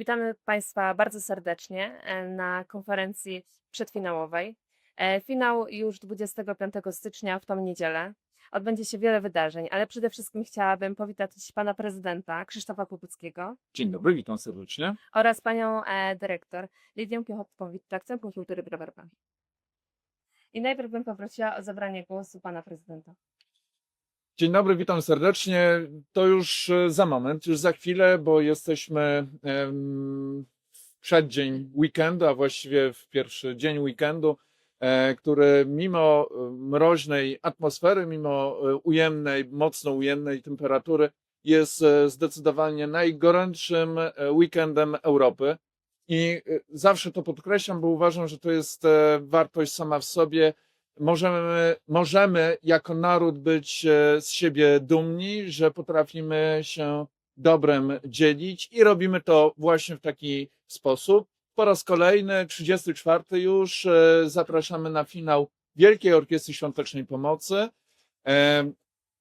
Witamy Państwa bardzo serdecznie e, na konferencji przedfinałowej. E, Finał już 25 stycznia w tą niedzielę. Odbędzie się wiele wydarzeń, ale przede wszystkim chciałabym powitać Pana Prezydenta Krzysztofa Kukuckiego Dzień dobry, witam serdecznie. oraz Panią e, Dyrektor Lidię Kiechotowicz-Tak, Centrum Kultury Browarba. I najpierw bym poprosiła o zabranie głosu Pana Prezydenta. Dzień dobry, witam serdecznie. To już e, za moment, już za chwilę, bo jesteśmy w przeddzień weekendu, a właściwie w pierwszy dzień weekendu, e, który mimo e, mroźnej atmosfery, mimo ujemnej, mocno ujemnej temperatury, jest zdecydowanie najgorętszym weekendem Europy. I zawsze to podkreślam, bo uważam, że to jest wartość sama w sobie. Możemy, możemy jako naród być e, z siebie dumni, że potrafimy się dobrem dzielić i robimy to właśnie w taki sposób. Po raz kolejny, 34 już, e, zapraszamy na finał Wielkiej Orkiestry Świątecznej Pomocy. E,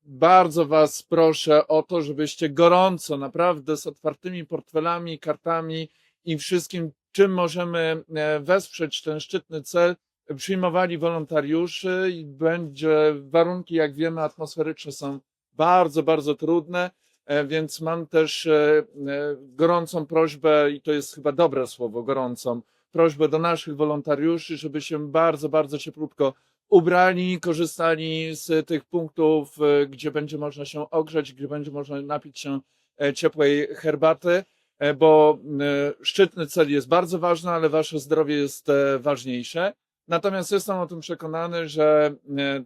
Bardzo Was proszę o to, żebyście gorąco, naprawdę z otwartymi portfelami, kartami i wszystkim, czym możemy wesprzeć ten szczytny cel, przyjmowali wolontariuszy i będzie warunki, jak wiemy, atmosferyczne są bardzo, bardzo trudne, e, więc mam też e, e, gorącą prośbę, i to jest chyba dobre słowo, gorącą prośbę do naszych wolontariuszy, żeby się bardzo, bardzo cieplutko ubrali, korzystali z tych punktów, gdzie będzie można się ogrzeć, gdzie będzie można napić się ciepłej herbaty, bo szczytny cel jest bardzo ważny, ale wasze zdrowie jest ważniejsze. Natomiast jestem o tym przekonany, że e,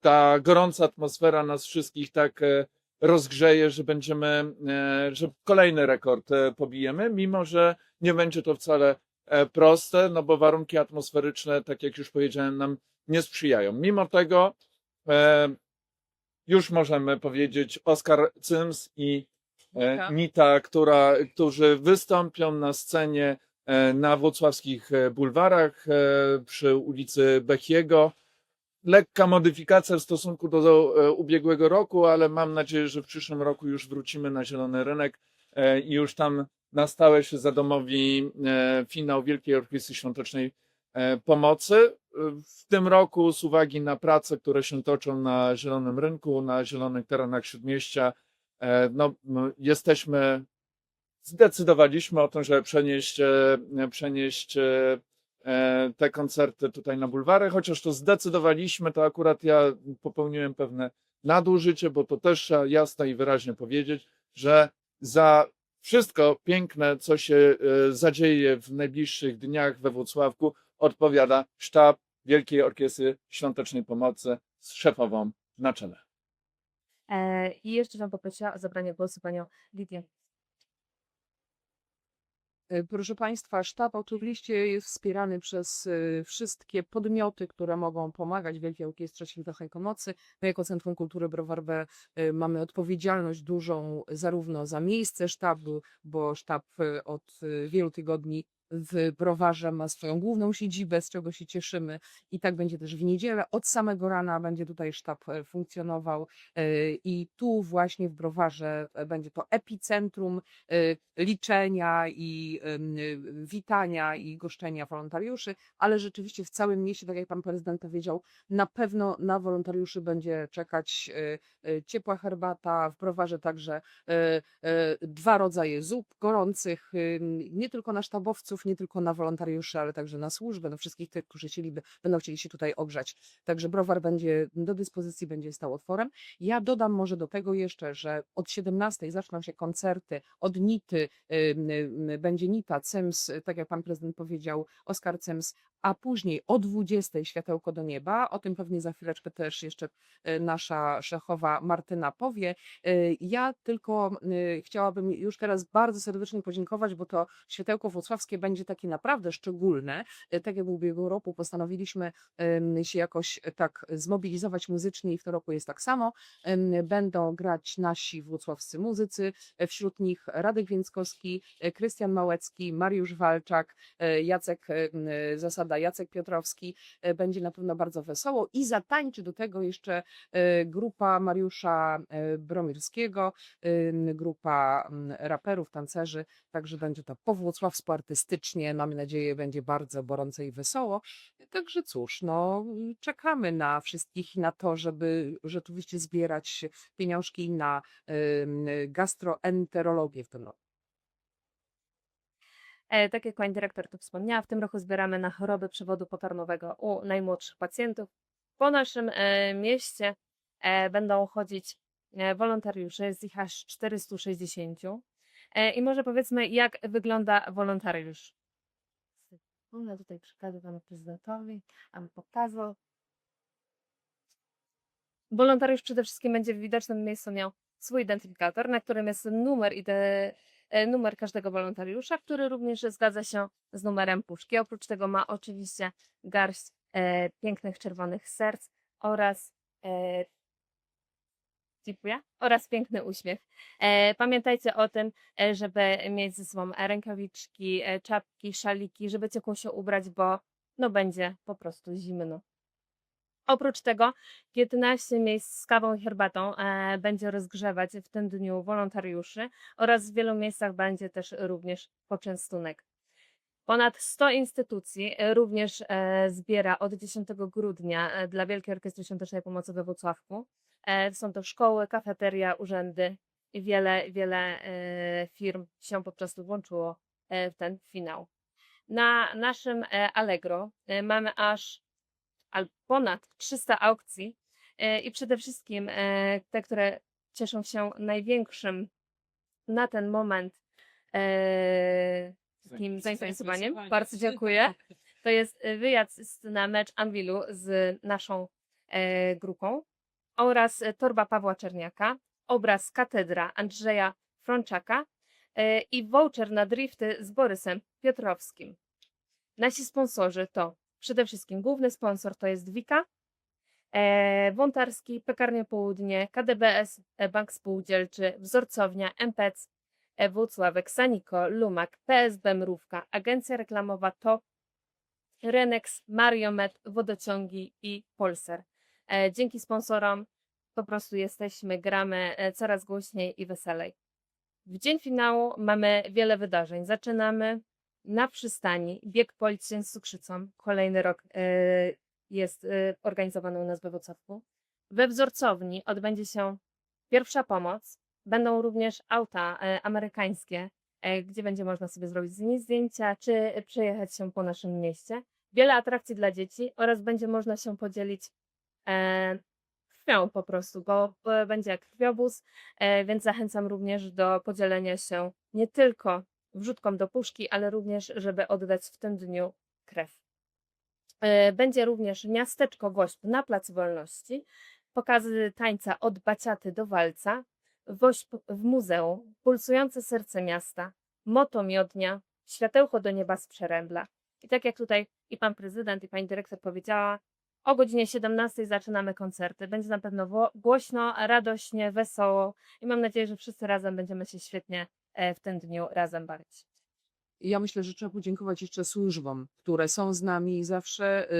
ta gorąca atmosfera nas wszystkich tak e, rozgrzeje, że będziemy, e, że kolejny rekord pobijemy, mimo że nie będzie to wcale proste, no bo warunki atmosferyczne, tak jak już powiedziałem, nam nie sprzyjają. Mimo tego już możemy powiedzieć Oskar Cyms i. Nita, która, którzy wystąpią na scenie na włocławskich e, bulwarach e, przy ulicy Bechiego. Lekka modyfikacja w stosunku do e, ubiegłego roku, ale mam nadzieję, że w przyszłym roku już wrócimy na zielony rynek e, i już tam na stałe się zadomowi e, finał Wielkiej Orkiestry Świątecznej e, Pomocy. E, W tym roku z uwagi na prace, które się toczą na zielonym rynku, na zielonych terenach Śródmieścia, e, no, jesteśmy zdecydowaliśmy o tym, żeby przenieść, e, przenieść e, e, te koncerty tutaj na bulwary, chociaż to zdecydowaliśmy, to akurat ja popełniłem pewne nadużycie, bo to też trzeba jasno i wyraźnie powiedzieć, że za wszystko piękne, co się zadzieje w najbliższych dniach we Włocławku, odpowiada sztab Wielkiej Orkiestry Świątecznej Pomocy z szefową na czele. I jeszcze bym poprosiła o zabranie głosu Panią Lidię. E, Proszę Państwa, sztab oczywiście jest wspierany przez e, wszystkie podmioty, które mogą pomagać Wielkiej Orkiestrze Świętej Pomocy. My jako Centrum Kultury Browar B e, mamy odpowiedzialność dużą zarówno za miejsce sztabu, bo sztab od wielu tygodni w Browarze ma swoją główną siedzibę, z czego się cieszymy i tak będzie też w niedzielę. Od samego rana będzie tutaj sztab e, funkcjonował e, i tu właśnie w Browarze e, będzie to epicentrum liczenia i witania i goszczenia wolontariuszy, ale rzeczywiście w całym mieście, tak jak pan prezydent powiedział, na pewno na wolontariuszy będzie czekać ciepła herbata, w browarze także dwa rodzaje zup gorących, nie tylko na sztabowców, nie tylko na wolontariuszy, ale także na służbę, na wszystkich tych, którzy chcieliby, będą chcieli się tutaj ogrzać. Także browar będzie do dyspozycji, będzie stał otworem. Ja dodam może do tego jeszcze, że od 17 zaczną się koncerty, od Nity będzie Nita, Cems, tak jak pan prezydent powiedział, Oskar Cems, a później o 20 światełko do nieba. O tym pewnie za chwileczkę też jeszcze y, nasza szefowa Martyna powie. Y, Ja tylko y, chciałabym już teraz bardzo serdecznie podziękować, bo to światełko włocławskie będzie takie naprawdę szczególne. Tak jak w ubiegłym roku postanowiliśmy się jakoś tak zmobilizować muzycznie i w tym roku jest tak samo. Będą grać nasi włocławscy muzycy, e, wśród nich Radek Więckowski, e, Krystian Małecki, Mariusz Walczak, e, Jacek e, Zasada prawda, Jacek Piotrowski, e, będzie na pewno bardzo wesoło i zatańczy do tego jeszcze e, grupa Mariusza e, Bromirskiego, grupa raperów, tancerzy, także będzie to powłocławsko artystycznie, mamy nadzieję, będzie bardzo gorąco i wesoło. Także cóż, no czekamy na wszystkich na to, żeby rzeczywiście zbierać pieniążki na gastroenterologię w tym roku. E, tak jak pani dyrektor tu wspomniała, w tym roku zbieramy na choroby przewodu pokarmowego u najmłodszych pacjentów. Po naszym e, mieście e, będą chodzić wolontariusze, jest ich aż 460. E, I może powiedzmy, jak wygląda wolontariusz. Sekundę, tutaj przekażę panu prezydentowi, a pokazał. Wolontariusz przede wszystkim będzie w widocznym miejscu miał swój identyfikator, na którym jest numer numer każdego wolontariusza, który również zgadza się z numerem puszki. Oprócz tego ma oczywiście garść e, pięknych czerwonych serc oraz e, dziękuję, oraz piękny uśmiech. E, pamiętajcie o tym, e, żeby mieć ze sobą rękawiczki, e, czapki, szaliki, żeby ciepło się ubrać, bo no będzie po prostu zimno. Oprócz tego 15 miejsc z kawą i herbatą e, będzie rozgrzewać w tym dniu wolontariuszy oraz w wielu miejscach będzie też również poczęstunek. Ponad 100 instytucji również e, zbiera od 10 grudnia e, dla Wielkiej Orkiestry Świątecznej Pomocy we Włocławku. Są to szkoły, kafeteria, urzędy i wiele, wiele firm się po prostu włączyło w ten finał. Na naszym Allegro mamy aż al- ponad 300 aukcji e, i przede wszystkim e, te, które cieszą się największym na ten moment e, takim zainteresowaniem. Bardzo dziękuję. To jest wyjazd na mecz Anwilu z naszą grupą oraz torba Pawła Czerniaka, obraz Katedra Andrzeja Frączaka i voucher na drifty z Borysem Piotrowskim. Nasi sponsorzy to przede wszystkim główny sponsor to jest Wika, e, Wątarski, Pekarnia Południe, KDBS, e, Bank Spółdzielczy, Wzorcownia, MPEC, e, Włocławek, Saniko, Lumak, PSB Mrówka, Agencja Reklamowa TOP, Renex, Mariomet, Wodociągi i Polser. E, dzięki sponsorom po prostu jesteśmy, gramy e, coraz głośniej i weselej. W dzień finału mamy wiele wydarzeń. Zaczynamy na przystani bieg Policzyn z Cukrzycą. Kolejny rok e, jest e, organizowany u nas we Wrocławku. We wzorcowni odbędzie się pierwsza pomoc. Będą również auta e, amerykańskie, gdzie będzie można sobie zrobić z nimi zdjęcia, czy przejechać się po naszym mieście. Wiele atrakcji dla dzieci oraz będzie można się podzielić e, krwią po prostu, bo będzie krwiobóz, e, więc zachęcam również do podzielenia się nie tylko wrzutką do puszki, ale również, żeby oddać w tym dniu krew. E, Będzie również miasteczko Wośp na Placu Wolności, pokazy tańca od baciaty do walca, Wośp w muzeum, pulsujące serce miasta, moto miodnia, światełko do nieba z przerębla. I tak jak tutaj i pan prezydent, i pani dyrektor powiedziała, o godzinie 17 zaczynamy koncerty. Będzie na pewno głośno, radośnie, wesoło i mam nadzieję, że wszyscy razem będziemy się świetnie w tym dniu razem bawić. Ja myślę, że trzeba podziękować jeszcze służbom, które są z nami zawsze.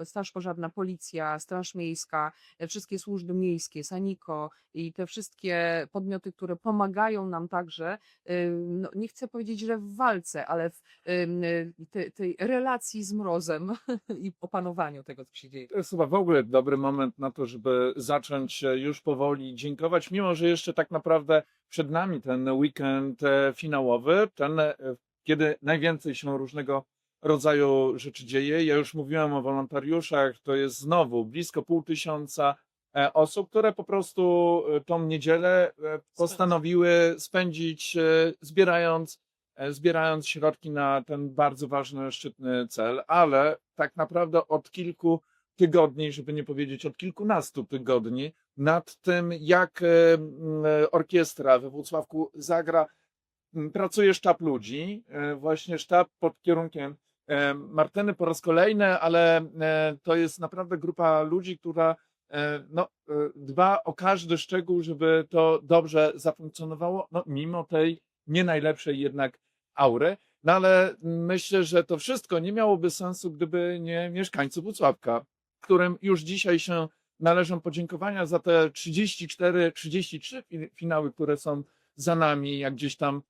y, Straż Pożarna, Policja, Straż Miejska, e, wszystkie służby miejskie, Saniko i te wszystkie podmioty, które pomagają nam także, y, no, nie chcę powiedzieć, że w walce, ale w y, te- tej relacji z mrozem i opanowaniu tego, co się dzieje. To jest chyba w ogóle dobry moment na to, żeby zacząć e, już powoli dziękować, mimo że jeszcze tak naprawdę przed nami ten weekend e, finałowy, ten, e, kiedy najwięcej się różnego rodzaju rzeczy dzieje. Ja już mówiłem o wolontariuszach, to jest znowu blisko pół tysiąca e, osób, które po prostu e, tą niedzielę e, postanowiły spędzić zbierając zbierając środki na ten bardzo ważny, szczytny cel, ale tak naprawdę od kilku tygodni, żeby nie powiedzieć od kilkunastu tygodni, nad tym, jak orkiestra we Włocławku zagra. Pracuje sztab ludzi, e, właśnie sztab pod kierunkiem e, Martyny po raz kolejny, ale e, to jest naprawdę grupa ludzi, która no, dba o każdy szczegół, żeby to dobrze zafunkcjonowało, no, mimo tej nie najlepszej jednak aury. No ale myślę, że to wszystko nie miałoby sensu, gdyby nie mieszkańcy Włocławka, którym już dzisiaj się należą podziękowania za te 34, 33 fi- finały, które są za nami. Jak gdzieś tam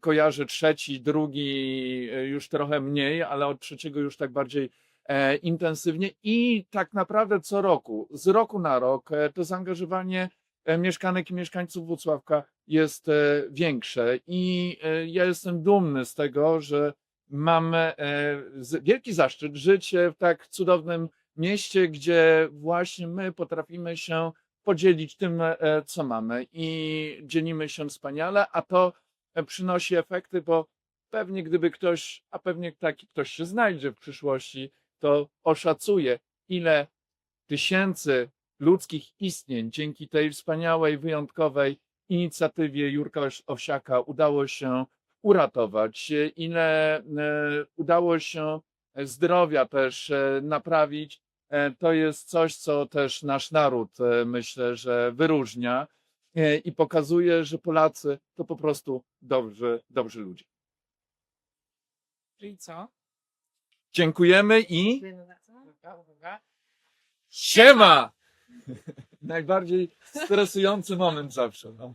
kojarzę trzeci, drugi e, już trochę mniej, ale od trzeciego już tak bardziej e, intensywnie. I tak naprawdę co roku, z roku na rok, e, to zaangażowanie e, mieszkanek i mieszkańców Włocławka jest e, większe. I e, ja jestem dumny z tego, że mam e, wielki zaszczyt żyć e, w tak cudownym mieście, gdzie właśnie my potrafimy się podzielić tym, e, co mamy i dzielimy się wspaniale, a to e, przynosi efekty, bo pewnie gdyby ktoś, a pewnie taki ktoś się znajdzie w przyszłości, to oszacuje, ile tysięcy ludzkich istnień dzięki tej wspaniałej, wyjątkowej inicjatywie Jurka Owsiaka udało się uratować, e, ile e, udało się zdrowia też e, naprawić. E, To jest coś, co też nasz naród, e, myślę, że wyróżnia e, i pokazuje, że Polacy to po prostu dobrzy, dobrzy ludzie. Czyli co? Dziękujemy i siema! Najbardziej stresujący moment zawsze. No.